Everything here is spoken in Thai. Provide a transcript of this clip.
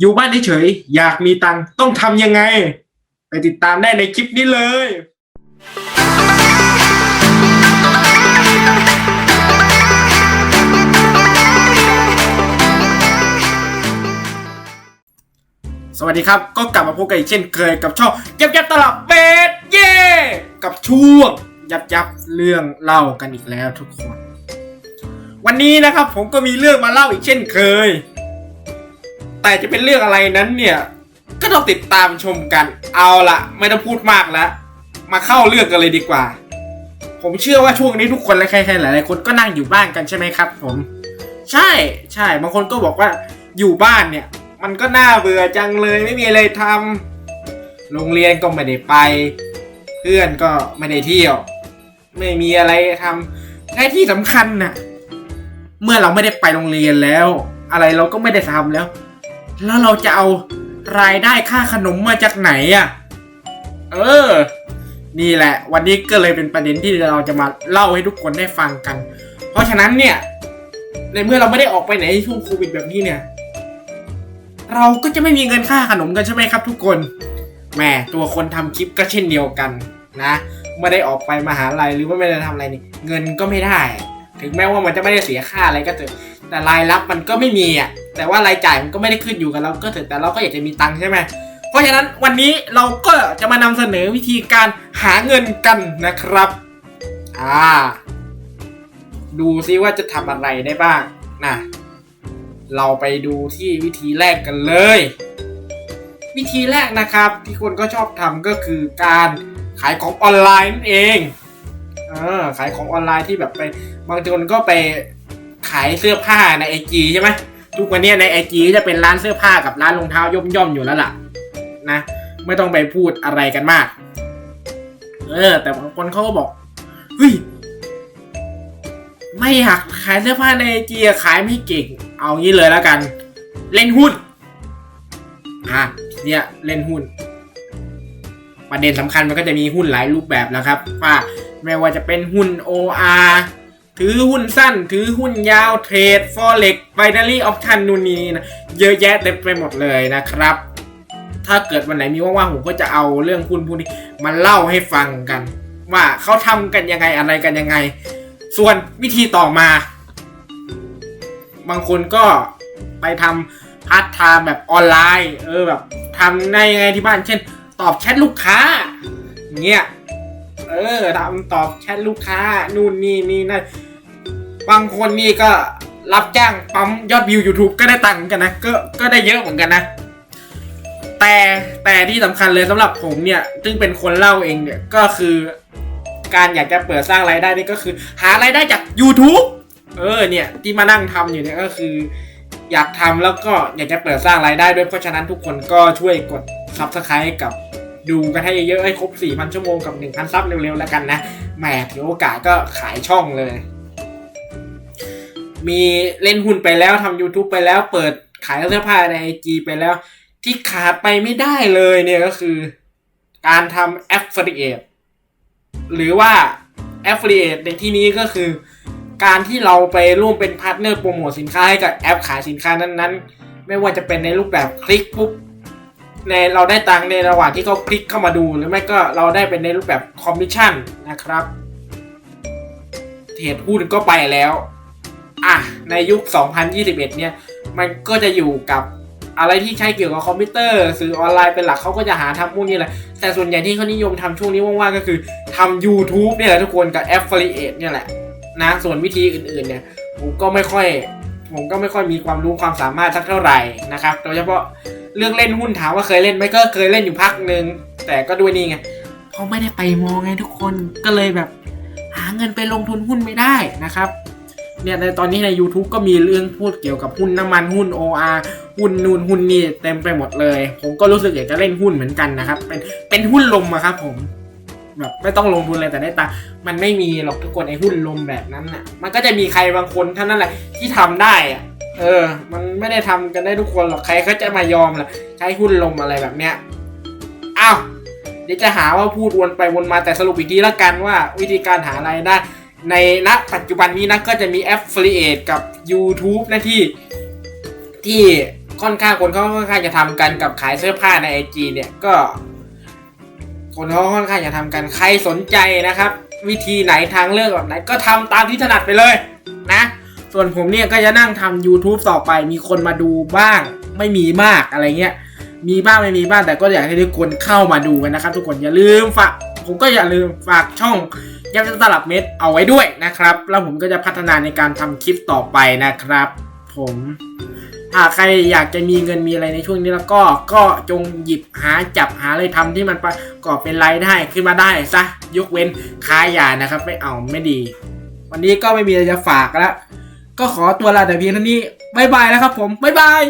อยู่บ้านเฉยๆอยากมีตังค์ต้องทำยังไง ไปติดตามได้ในคลิปนี้เลย สวัสดีครับ ก็กลับมาพบกันอีกเช่นเคยกับช่องยับยับตลับเบสเย่กับช่วงยับยับเรื่องเล่ากันอีกแล้วทุกคน วันนี้นะครับผมก็มีเรื่องมาเล่าอีกเช่นเคย แต่จะเป็นเรื่องอะไรนั้นเนี่ย ก็ต้องติดตามชมกัน เอาละไม่ต้องพูดมากแล้ว มาเข้าเรื่องกันเลยดีกว่า ผมเชื่อว่าช่วงนี้ทุกคนและใครๆหลายๆคนก็นั่งอยู่บ้านกันใช่ไหมครับ ผม ใช่ใช่บางคนก็บอกว่าอยู่บ้านเนี่ย มันก็น่าเบื่อจังเลยไม่มีอะไรทำโรงเรียนก็ไม่ได้ไป เพื่อนก็ไม่ได้เที่ยว ไม่มีอะไรทำและที่สำคัญน่ะเมื่อเราไม่ได้ไปโรงเรียนแล้ว อะไรเราก็ไม่ได้ทำแล้ว แล้วเราจะเอารายได้ค่าขนมมาจากไหนอะ เออ นี่แหละ วันนี้ก็เลยเป็นประเด็นที่เราจะมาเล่าให้ทุกคนได้ฟังกัน เพราะฉะนั้นเนี่ย ในเมื่อเราไม่ได้ออกไปไหนช่วงโควิดแบบนี้เนี่ย เราก็จะไม่มีเงินค่าขนมกันใช่ไหมครับ ทุกคนแหมตัวคนทำคลิปก็เช่นเดียวกันนะไม่ได้ออกไปมหาลัยหรือว่าไม่ได้ทำอะไรนี่ เงินก็ไม่ได้ ถึงแม้ว่ามันจะไม่ได้เสียค่าอะไรก็เถอะแต่รายรับมันก็ไม่มีอะ แต่ว่ารายจ่ายมันก็ไม่ได้ขึ้นอยู่กับเราก็เถอะแต่เราก็อยากจะมีตังค์ใช่ไหมเพราะฉะนั้นวันนี้เราก็จะมานำเสนอวิธีการหาเงินกันนะครับอ่าดูซิว่าจะทำอะไรได้บ้างนะเราไปดูที่วิธีแรกกันเลย วิธีแรกนะครับที่คนก็ชอบทำก็คือการขายของออนไลน์นั่นเองเออขายของออนไลน์ที่แบบไปบางคนก็ไปขายเสื้อผ้าในไอจีใช่ไหม ทุกวันนี้ในไอจีจะเป็นร้านเสื้อผ้ากับร้านรองเท้าย่อมย่อมๆอยู่แล้วล่ะ นะ ไม่ต้องไปพูดอะไรกันมาก เออ แต่บางคนเขาก็บอกเฮ้ยไม่อยากขายเสื้อผ้าในไอจีขายไม่เก่ง เอางี้เลยแล้วกัน เล่นหุ้นอะเนี่ยเล่นหุ้น ประเด็นสำคัญมันก็จะมีหุ้นหลายรูปแบบแล้วครับ ว่าไม่ว่าจะเป็นหุ้น OR ถือหุ้นสั้น ถือหุ้นยาวเทรด forex binary option นู่นนี่นะเยอะแยะเต็มไปหมดเลยนะครับ ถ้าเกิดวันไหนมีว่างๆผมก็จะเอาเรื่องหุ้นพวกนี้มาเล่าให้ฟังกัน ว่าเขาทำกันยังไงอะไรกันยังไง ส่วนวิธีต่อมา บางคนก็ไปทำพาร์ทไทม์แบบออนไลน์ เออแบบทำได้ยังไงที่บ้านเช่น ตอบแชทลูกค้าเงี้ยเออทำตอบแชทลูกค้า นู่นนี่นี่นั่น บางคนนี่ก็รับจ้างปั๊มยอดวิว YouTube ก็ได้ตังค์กันนะ ก็ก็ได้เยอะเหมือนกันนะ แต่แต่ที่สำคัญเลยสำหรับผมเนี่ย ซึ่งเป็นคนเล่าเองเนี่ยก็คือ การอยากจะเปิดสร้างรายได้นี่ก็คือ หารายได้จาก YouTube เออเนี่ยที่มานั่งทำอยู่เนี่ยก็คือ อยากทำแล้วก็อยากจะเปิดสร้างรายได้ด้วยเพราะฉะนั้นทุกคนก็ช่วยกด Subscribe กับดูกันให้เยอะๆให้ครบ 4,000 ชั่วโมงกับ 1,000 ซับเร็วๆ แล้วกันนะ แหมถือโอกาสก็ขายช่องเลย มีเล่นหุ้นไปแล้วทำ YouTube ไปแล้วเปิดขายเสื้อผ้าใน IG ไปแล้ว ที่ขาดไปไม่ได้เลยเนี่ยก็คือ การทำ Affiliate หรือว่า Affiliate ในที่นี้ก็คือ การที่เราไปร่วมเป็นพาร์ทเนอร์โปรโมทสินค้าให้กับแอปขายสินค้านั้นๆ ไม่ว่าจะเป็นในรูปแบบคลิกปุ๊บในเราได้ตังในระหว่างที่เขาคลิกเข้ามาดูหรือไม่ก็เราได้เป็นในรูปแบบคอมมิชชั่นนะครับเทรดหุ้นก็ไปแล้ว อะในยุค 2021 เนี่ย มันก็จะอยู่กับอะไรที่ใช้เกี่ยวกับคอมพิวเตอร์สื่อออนไลน์เป็นหลักเขาก็จะหาทำพวกนี้แหละ แต่ส่วนใหญ่ที่เขานิยมทำช่วงนี้ว่างๆก็คือทำ YouTube เนี่ยแหละทุกคนกับ Affiliate เนี่ยแหละนะส่วนวิธีอื่นๆเนี่ยผมก็ไม่ค่อย ผมก็ไม่ค่อยมีความรู้ความสามารถสักเท่าไหร่นะครับโดยเฉพาะเรื่องเล่นหุ้นถามว่าเคยเล่นไหมก็เคยเล่นอยู่พักหนึ่งแต่ก็ด้วยนี่ไงเพราะไม่ได้ไปมองไงทุกคนก็เลยแบบ หาเงินไปลงทุนหุ้นไม่ได้นะครับ เนี่ยในตอนนี้ใน YouTube ก็มีเรื่องพูดเกี่ยวกับหุ้นน้ำมันหุ้น OR หุ้นนูนหุ้นนี่เต็มไปหมดเลย ผมก็รู้สึกอยากจะเล่นหุ้นเหมือนกันนะครับ เป็นเป็นหุ้นลมอะครับผมแบบไม่ต้องลงทุนเลยแต่ได้ตังมันไม่มีหรอกทุกคนไอ้หุ้นลมแบบนั้นน่ะ มันก็จะมีใครบางคนเท่านั้นแหละที่ทำได้อะเออ มันไม่ได้ทำกันได้ทุกคนหรอกใครเขาจะมายอมล่ะใช้หุ้นลมอะไรแบบเนี้ยอ้าวเดี๋ยวจะหาว่าพูดวนไปวนมาแต่สรุปอีกทีละกันว่า วิธีการหารายได้ ในณปัจจุบันนี้นะก็จะมี Affiliate กับ YouTube นะที่ที่ค่อนข้างคนเขาค่อนข้างจะทำกันกับขายเสื้อผ้าในไอจีเนี่ยก็ คนเขาค่อนข้างจะทำกันใครสนใจนะครับ วิธีไหนทางเลือกแบบไหนก็ทำตามที่ถนัดไปเลยนะ ส่วนผมเนี่ยก็จะนั่งทำ YouTube ต่อไปมีคนมาดูบ้าง ไม่มีมากอะไรเงี้ยมีบ้างไม่มีบ้างแต่ก็อยากให้ทุกคนเข้ามาดูกันนะครับ ทุกคนอย่าลืมฝาก ผมก็อย่าลืมฝากช่องยับยั้งตลับเม็ดเอาไว้ด้วยนะครับ แล้วผมก็จะพัฒนาในการทำคลิปต่อไปนะครับ ผมถ้าใครอยากจะมีเงินมีอะไรในช่วงนี้แล้วก็ก็จงหยิบหาจับหาอะไรทำที่มันประกอบเป็นรายได้ขึ้นมาได้ซะยกเว้นค้ายานะครับ ไม่เอาไม่ดี วันนี้ก็ไม่มีอะไรจะฝากแล้วก็ขอตัวลาแต่เพียงเท่านี้บายบายแล้วครับผมบ๊ายบาย